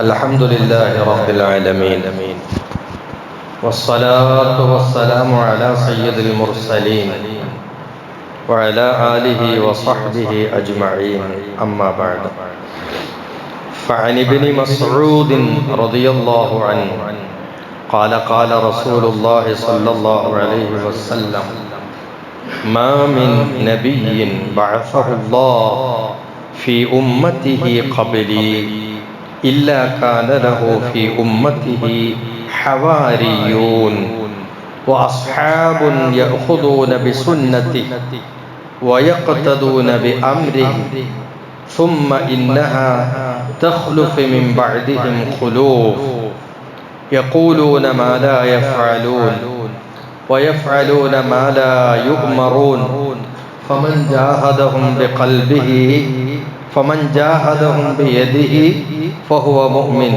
الحمد لله رب العالمين والصلاة والسلام على سيد المرسلين وعلى آله وصحبه أجمعين أما بعد. فعن ابن مسعود رضي الله عنه قال قال رسول الله صلى الله عليه وسلم ما من نبي بعثه الله في أمته قبلي إلا كان له في أمته حواريون وأصحاب يأخذون بسنته ويقتدون بأمره ثم إنها تخلف من بعدهم خلوف. يقولون ما لا يفعلون ويفعلون ما لا يؤمرون. فمن جاهدهم بقلبه فمن جاهدهم بيده فهو مؤمن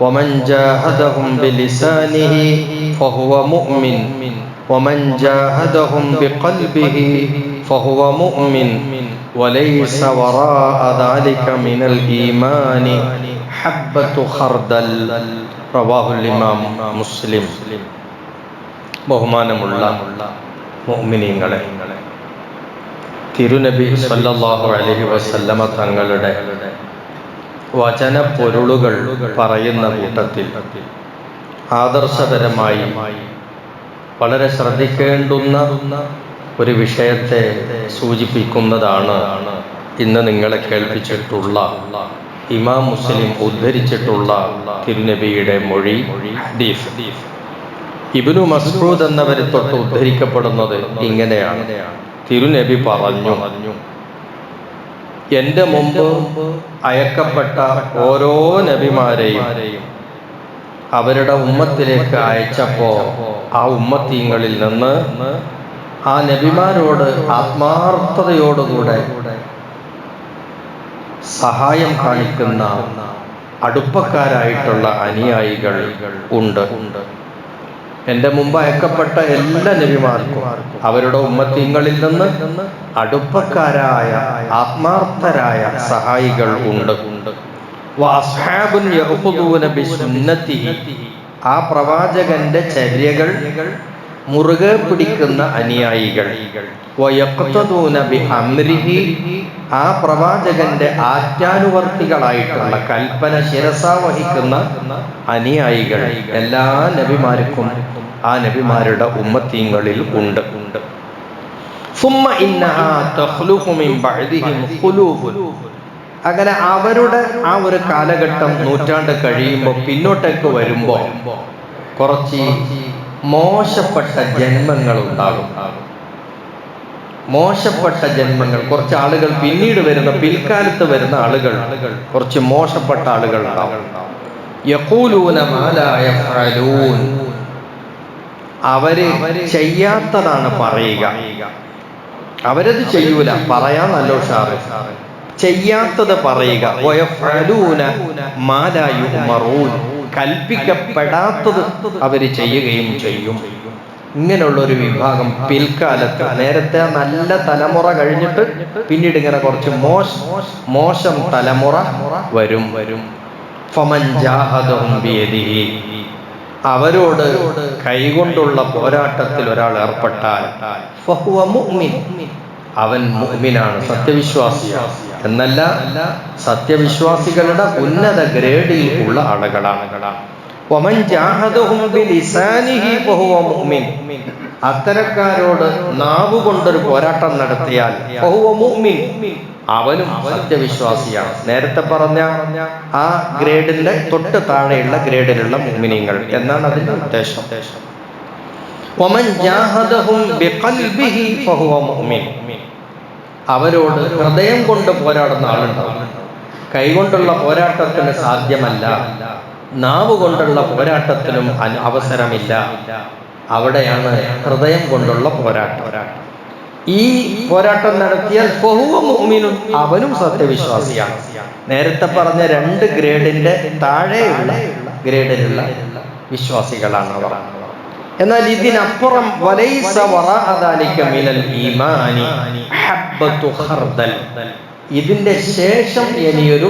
ومن جاهدهم بلسانه فهو مؤمن ومن جاهدهم بقلبه فهو مؤمن وليس وراء ذلك من الإيمان حبة خردل رواه الإمام مسلم ബഹുമാനമുള്ള മുഅ്മിനീങ്ങളെ തിരുനബി സല്ലല്ലാഹു അലൈഹി വസല്ലമ തങ്ങളുടെ വചന പൊരുളുകൾ പറയുന്ന കൂട്ടത്തിൽ ആദർശപരമായി വളരെ ശ്രദ്ധിക്കേണ്ടുന്ന ഒരു വിഷയത്തെ സൂചിപ്പിക്കുന്നതാണ് ഇന്ന് നിങ്ങളെ കേൾപ്പിച്ചിട്ടുള്ള ഇമാം മുസ്ലിം ഉദ്ധരിച്ചിട്ടുള്ള തിരുനബിയുടെ മൊഴി ഇബിനു മസ്റൂദ് എന്നവരെ തൊട്ട് ഉദ്ധരിക്കപ്പെടുന്നത് ഇങ്ങനെയാണ്. തിരുനബി പറഞ്ഞു എന്റെ മുമ്പ് അയക്കപ്പെട്ട ഓരോ നബിമാരെയും അവരുടെ ഉമ്മത്തിലേക്ക് അയച്ചപ്പോ ആ ഉമ്മത്തീങ്ങളിൽ നിന്ന് ആ നബിമാരോട് ആത്മാർത്ഥതയോടുകൂടെ സഹായം കാണിക്കുന്ന അടുപ്പക്കാരായിട്ടുള്ള അനുയായികൾ ഉണ്ട്. ഉണ്ട് എന്റെ മുമ്പ് അയക്കപ്പെട്ട എല്ലാ നബിമാർക്കും അവരുടെ ഉമ്മത്തിങ്ങളിൽ നിന്ന് അടുപ്പക്കാരായ ആത്മാർത്ഥരായ സഹായികൾ ഉണ്ട്. ആ പ്രവാചകന്റെ ചര്യകൾ മുറുകെ പിടിക്കുന്ന അനുയായികൾ. ആ പ്രവാചകന്റെ ആജ്ഞാനുവർത്തികളായിട്ടുള്ള കൽപ്പന ശിരസ വഹിക്കുന്ന അനുയായികൾ. എല്ലാ നബിമാർക്കും ആ നബിമാരുടെ ഉമ്മത്തീങ്ങളിൽ ഉണ്ട്. ഉണ്ട് അങ്ങനെ അവരുടെ ആ ഒരു കാലഘട്ടം നൂറ്റാണ്ട് കഴിയുമ്പോൾ പിന്നോട്ടേക്ക് വരുമ്പോൾ കുറച്ച് മോശപ്പെട്ട ജന്മങ്ങൾ ഉണ്ടാകും മോശപ്പെട്ട ജന്മങ്ങൾ കുറച്ച് ആളുകൾ പിന്നീട് വരുന്ന പിൽക്കാലത്ത് വരുന്ന ആളുകൾ കുറച്ച് മോശപ്പെട്ട ആളുകൾ ഉണ്ടാവും അവർ ചെയ്യാത്തതാണ് പറയുക. അവരത് ചെയ്യൂല. പറയാൻ നല്ല ഉഷാറ്. ചെയ്യാത്തത് പറയുക. കൽപ്പിക്കപ്പെടാത്തത് അവർ ചെയ്യുകയും ചെയ്യും. ഇങ്ങനെയുള്ള ഒരു വിഭാഗം പിൽക്കാലത്ത് നേരത്തെ നല്ല തലമുറ കഴിഞ്ഞിട്ട് പിന്നീട് ഇങ്ങനെ കുറച്ച് മോശ മോശം തലമുറ വരും. വരും അവരോട് കൈകൊണ്ടുള്ള പോരാട്ടത്തിൽ ഒരാൾ ഏർപ്പെട്ടാൽ അവൻ മുഅ്മിനാണ് സത്യവിശ്വാസിയാണ്. എന്നല്ല സത്യവിശ്വാസികളുടെ ഉന്നത ഗ്രേഡിൽ ഉള്ള ആളുകളാണ്. അത്തരക്കാരോട് നാവ് കൊണ്ടൊരു പോരാട്ടം നടത്തിയാൽ അവനും സത്യവിശ്വാസിയാണ്. നേരത്തെ പറഞ്ഞ ആ ഗ്രേഡിന്റെ തൊട്ട് താഴെയുള്ള ഗ്രേഡിലുള്ള മുമിനിങ്ങൾ എന്നാണ് അതിന്റെ ഉദ്ദേശം. അവരോട് ഹൃദയം കൊണ്ട് പോരാടുന്ന ആളുണ്ടാവും. കൈകൊണ്ടുള്ള പോരാട്ടത്തിന് സാധ്യമല്ല. നാവ് കൊണ്ടുള്ള പോരാട്ടത്തിനും അവസരമില്ല. അവിടെയാണ് ഹൃദയം കൊണ്ടുള്ള പോരാട്ടം. ഈ പോരാട്ടം നടത്തിയാൽ മുഅ്മിനും അവനും സത്യവിശ്വാസിയാണ്. നേരത്തെ പറഞ്ഞ രണ്ട് ഗ്രേഡിന്റെ താഴെയുള്ള ഗ്രേഡിലുള്ള വിശ്വാസികളാണ് അവർ. എന്നാൽ ഇതിനപ്പുറം ഇതിന്റെ ശേഷം ഇനിയൊരു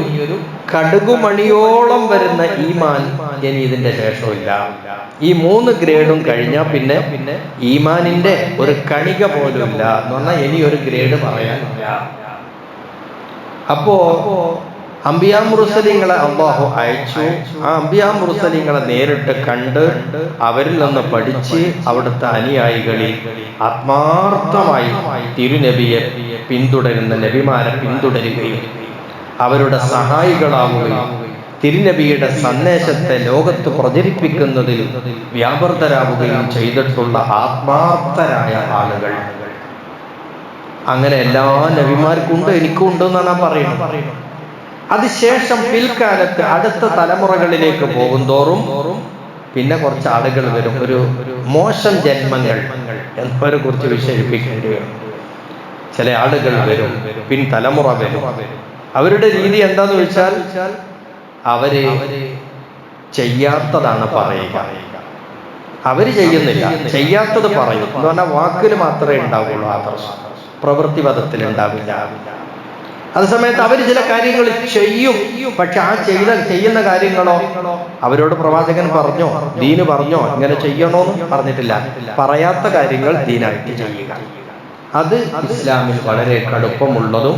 കടുകുമണിയോളം വരുന്ന ഈമാൻ ഇനി ഇതിന്റെ ശേഷമില്ല ഈ മൂന്ന് ഗ്രേഡും കഴിഞ്ഞാൽ പിന്നെ പിന്നെ ഈമാനിന്റെ ഒരു കണിക പോലും ഇല്ല എന്ന് പറഞ്ഞാൽ ഇനി ഒരു ഗ്രേഡ് പറയാനില്ല. അപ്പോ അംബിയാ മുറുസലിങ്ങളെ അള്ളാഹു അയച്ചു. ആ അംബിയാ മുറുസലിങ്ങളെ നേരിട്ട് കണ്ട് അവരിൽ നിന്ന് പഠിച്ച് അവിടുത്തെ അനുയായികളിൽ ആത്മാർത്ഥമായി തിരുനബിയെ പിന്തുടരുന്ന നബിമാരെ പിന്തുടരുകയും അവരുടെ സഹായികളാവുകയും തിരുനബിയുടെ സന്ദേശത്തെ ലോകത്ത് പ്രചരിപ്പിക്കുന്നതിൽ വ്യാപൃതരാവുകയും ചെയ്തിട്ടുള്ള ആത്മാർത്ഥരായ ആളുകൾ. അങ്ങനെ എല്ലാ നബിമാർക്കുണ്ട് എനിക്കും ഉണ്ടെന്നാണ് ഞാൻ പറയുന്നത്. അതിശേഷം പിൽക്കാലത്ത് അടുത്ത തലമുറകളിലേക്ക് പോകും തോറും പിന്നെ കുറച്ച് ആളുകൾ വരും. ഒരു മോശം ജന്മങ്ങൾ എന്നവരെ കുറിച്ച് വിശേഷിപ്പിക്കേണ്ടി വരും. ചില ആളുകൾ വരും പിൻ തലമുറ വരും. അവരുടെ രീതി എന്താന്ന് വെച്ചാൽ അവർ ചെയ്യാത്തതാണ് പറയുക. അവർ ചെയ്യുന്നില്ല ചെയ്യാത്തത് പറയും. എന്ന് പറഞ്ഞാൽ വാക്കിൽ മാത്രമേ ഉണ്ടാവുള്ളൂ ആദർശം. പ്രവൃത്തിപഥത്തിൽ ഉണ്ടാവില്ല. അതേസമയത്ത് അവർ ചില കാര്യങ്ങൾ ചെയ്യും. പക്ഷെ ആ ചെയ്ത ചെയ്യുന്ന കാര്യങ്ങളോ അവരോട് പ്രവാചകൻ പറഞ്ഞോ ദീന് പറഞ്ഞോ ഇങ്ങനെ ചെയ്യണോന്ന് പറഞ്ഞിട്ടില്ല. പറയാത്ത കാര്യങ്ങൾ ദീനായിട്ട് ചെയ്യുക. അത് ഇസ്ലാമിൽ വളരെ കടുപ്പമുള്ളതും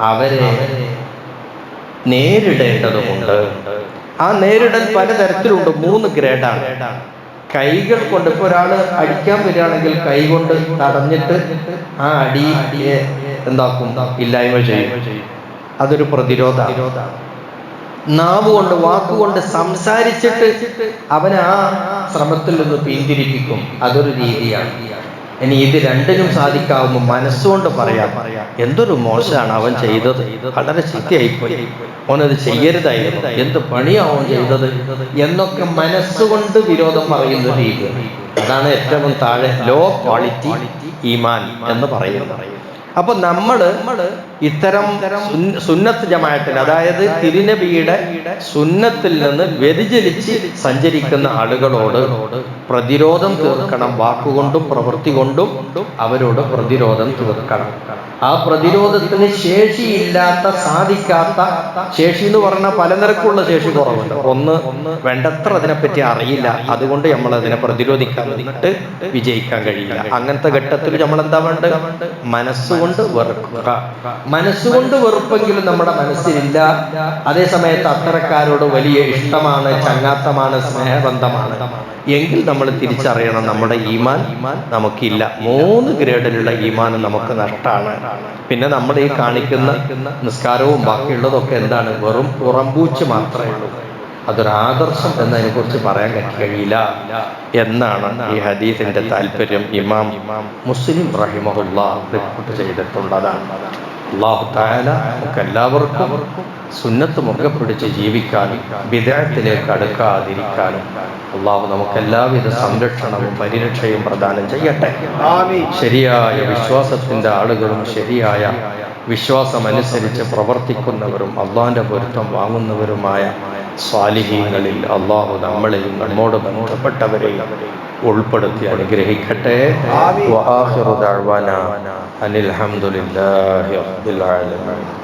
അവരെ നേരിടേണ്ടതുമുണ്ട്. ആ നേരിടൽ പലതരത്തിലുണ്ട്. മൂന്ന് ഗ്രേഡാണ്. കൈകൾ കൊണ്ട് ഇപ്പൊ ഒരാൾ അടിക്കാൻ വരികയാണെങ്കിൽ കൈ കൊണ്ട് തടഞ്ഞിട്ട് ആ അടി എന്താക്കും? ഇല്ലായ്മ ചെയ്യും. അതൊരു പ്രതിരോധ. നാവ് കൊണ്ട് വാക്കുകൊണ്ട് സംസാരിച്ചിട്ട് അവനെ ആ ശ്രമത്തിൽ നിന്ന് പിന്തിരിപ്പിക്കും. അതൊരു രീതിയാണ്. ഇനി ഇത് രണ്ടിനും സാധിക്കാവുമ്പോൾ മനസ്സുകൊണ്ട് പറയാം. എന്തൊരു മോശമാണ് അവൻ ചെയ്തത്. വളരെ ശക്തിയായിപ്പോയി അവനത് ചെയ്യരുതായിരുന്നു എന്ത് പണിയാവും ചെയ്തത്? എന്നൊക്കെ മനസ്സുകൊണ്ട് വിരോധം പറയുന്ന രീതി അതാണ് ഏറ്റവും താഴെ ലോ ക്വാളിറ്റി ഈമാൻ എന്ന് പറയുന്നത്. അപ്പൊ നമ്മൾ ഇത്തരം സുന്നത്ത് ജമായത്തിൽ അതായത് തിരുനബിയുടെ സുന്നത്തിൽ നിന്ന് വ്യതിചലിച്ച് സഞ്ചരിക്കുന്ന ആളുകളോട് പ്രതിരോധം തീർക്കണം വാക്കുകൊണ്ടും പ്രവൃത്തി കൊണ്ടും അവരോട് പ്രതിരോധം തീർക്കണം. ആ പ്രതിരോധത്തിന് ശേഷിയില്ലാത്ത സാധിക്കാത്ത ശേഷി എന്ന് പറഞ്ഞാൽ പല നിരക്കുള്ള ശേഷി കുറവുണ്ട്. ഒന്ന് വേണ്ടത്ര അതിനെപ്പറ്റി അറിയില്ല. അതുകൊണ്ട് നമ്മൾ അതിനെ പ്രതിരോധിക്കാൻ നിന്നിട്ട് വിജയിക്കാൻ കഴിയില്ല. അങ്ങനത്തെ ഘട്ടത്തിൽ നമ്മൾ എന്താ വേണ്ടത്? മനസ്സുകൊണ്ട് വെറുക്കുക മനസ്സുകൊണ്ട് വെറുപ്പെങ്കിലും നമ്മുടെ മനസ്സിലില്ല. അതേ സമയത്ത് അത്തരക്കാരോട് വലിയ ഇഷ്ടമാണ് ചങ്ങാത്തമാണ് സ്നേഹബന്ധമാണ്. എങ്കിൽ നമ്മൾ തിരിച്ചറിയണം നമ്മുടെ ഈമാൻ നമുക്കില്ല. മൂന്ന് ഗ്രേഡിലുള്ള ഈമാൻ നമുക്ക് നഷ്ടമാണ്. പിന്നെ നമ്മൾ ഈ കാണിക്കുന്ന നിസ്കാരവും ബാക്കിയുള്ളതൊക്കെ എന്താണ്? വെറും പുറംപൂച്ച് മാത്രമേ ഉള്ളൂ. അതൊരു ആദർശം എന്നതിനെ കുറിച്ച് പറയാൻ കഴിയില്ല എന്നാണ് ഈ ഹദീസിന്റെ താല്പര്യം ഇമാം ഇമാം മുസ്ലിം റഹിമഹുല്ല റിപ്പോർട്ട് ചെയ്തിട്ടുള്ളതാണ് അള്ളാഹു താല നമുക്ക് എല്ലാവർക്കും സുന്നത്ത് മുറുകെ പിടിച്ച് ജീവിക്കാനും വിദേഹത്തിലേക്ക് അടുക്കാതിരിക്കാനും അള്ളാഹു നമുക്ക് എല്ലാവിധ സംരക്ഷണവും പരിരക്ഷയും പ്രദാനം ചെയ്യട്ടെ. ശരിയായ വിശ്വാസത്തിന്റെ ആളുകളും ശരിയായ വിശ്വാസമനുസരിച്ച് പ്രവർത്തിക്കുന്നവരും അള്ളാഹിന്റെ പൊരുത്തം വാങ്ങുന്നവരുമായ സ്വാലിഹീങ്ങളിൽ അള്ളാഹു നമ്മളെയും നമ്മോട് ബന്ധപ്പെട്ടവരെയും ഉൾപ്പെടുത്തി അനുഗ്രഹിക്കട്ടെ. അനിൽ ഹംദുലില്ലാഹി റബ്ബിൽ ആലമീൻ.